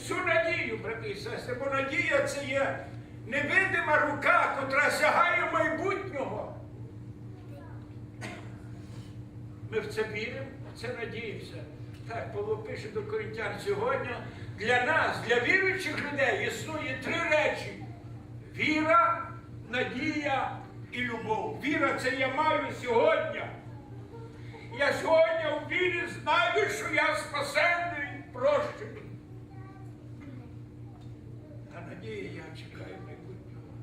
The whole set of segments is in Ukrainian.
цю надію, брати і сестри, бо надія це є невидима рука, котра сягає майбутнього. Ми в це віримо, в це надіємося. Так, Павло пише до коринтян сьогодні. Для нас, для віруючих людей, існує три речі: віра, надія і любов. Віра це я маю сьогодні. Я сьогодні у вірі знаю, що я спасенний, прощений. А надія я чекаю майбутнього.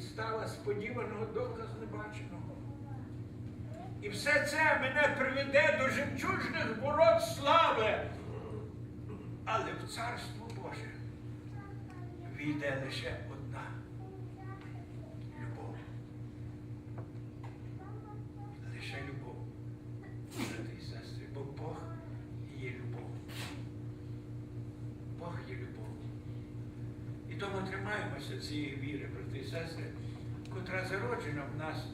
Підстава сподіваного доказ небаченого. І все це мене приведе до жемчужних ворот слави. Але в Царство Боже війде лише одна любов. Лише любов. Брати і сестри, бо Бог є любов. Бог є любов. І тому тримаємося цієї віри, брати і сестри, котра зароджена в нас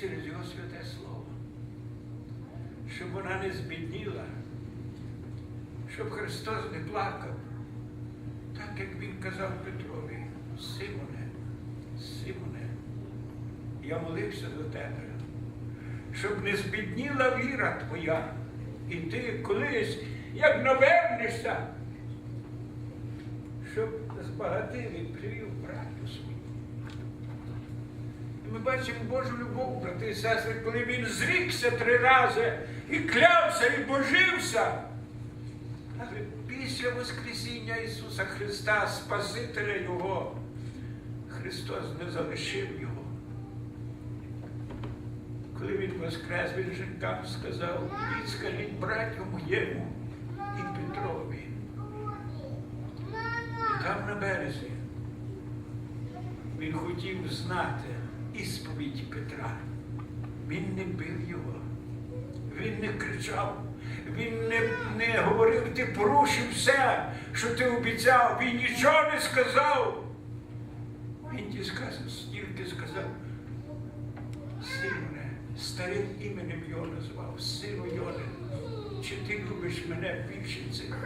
через Його святе Слово. Щоб вона не збідніла, щоб Христос не плакав, так як Він казав Петрові, Симоне, Симоне, я молився до тебе, щоб не збідніла віра твоя, і ти колись, як навернешся, щоб збагатив і привів брату свою. Ми бачимо Божу любов, брати і сестри, коли він зрікся три рази і клявся, і божився. Але після Воскресіння Ісуса Христа, Спасителя Його, Христос не залишив Його. Коли Він воскрес, Він жінкам сказав, «Ідіть, скажіть братю моєму і Петрові. Там на березі він хотів знати ісповідь Петра. Він не бив його, він не кричав, він не, не говорив, ти порушив все, що ти обіцяв, він нічого не сказав. Він ті сказав, стільки сказав, Симоне, старим іменем його назвав, сину Йони, чи ти любиш мене більше цих?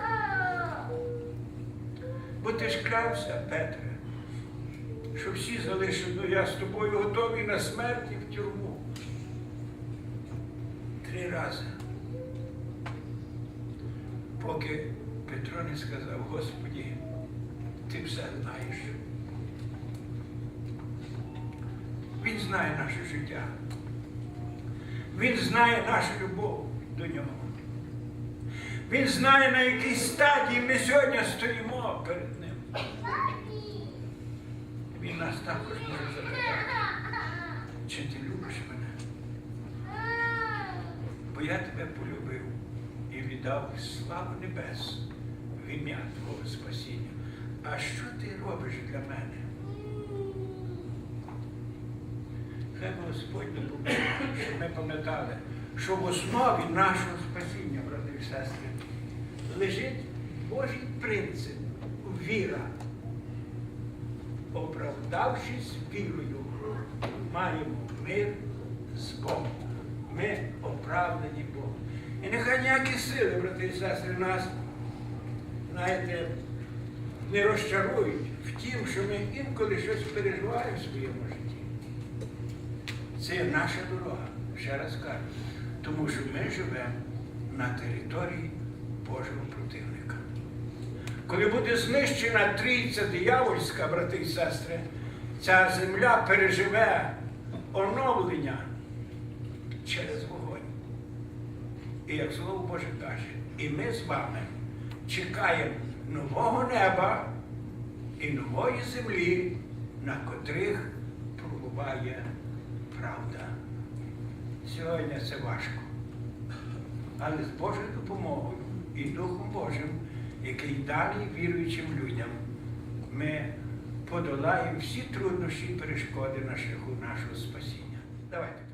Бо ти ж клявся, Петре, що всі залишать, ну я з тобою готовий на смерть і в тюрму. Три рази. Поки Петро не сказав, Господі, ти все знаєш. Він знає наше життя. Він знає нашу любов до нього. Він знає, на якій стадії ми сьогодні стоїмо перед ним. Він нас також може запитати, чи ти любиш мене? Бо я тебе полюбив і віддав славу небес в ім'я Твого спасіння. А що ти робиш для мене? Хай Господь допоможе, щоб ми пам'ятали, що в основі нашого спасіння, брати і сестри, лежить Божий принцип віра. Оправдавшись вірою, маємо мир з Богом. Ми оправдані Богом. І нехай ніякі сили, брати і сестри, нас, знаєте, не розчарують в тім, що ми інколи щось переживаємо в своєму житті. Це наша дорога, ще раз кажу, тому що ми живемо на території Божого противника. Коли буде знищена трійця диявольська, брати і сестри, ця земля переживе оновлення через вогонь. І як Слово Боже каже, і ми з вами чекаємо нового неба і нової землі, на котрих пробуває правда. Сьогодні це важко. Але з Божою допомогою і Духом Божим, який далі віруючим людям, ми подолаємо всі труднощі і перешкоди на шляху нашого спасіння. Давайте.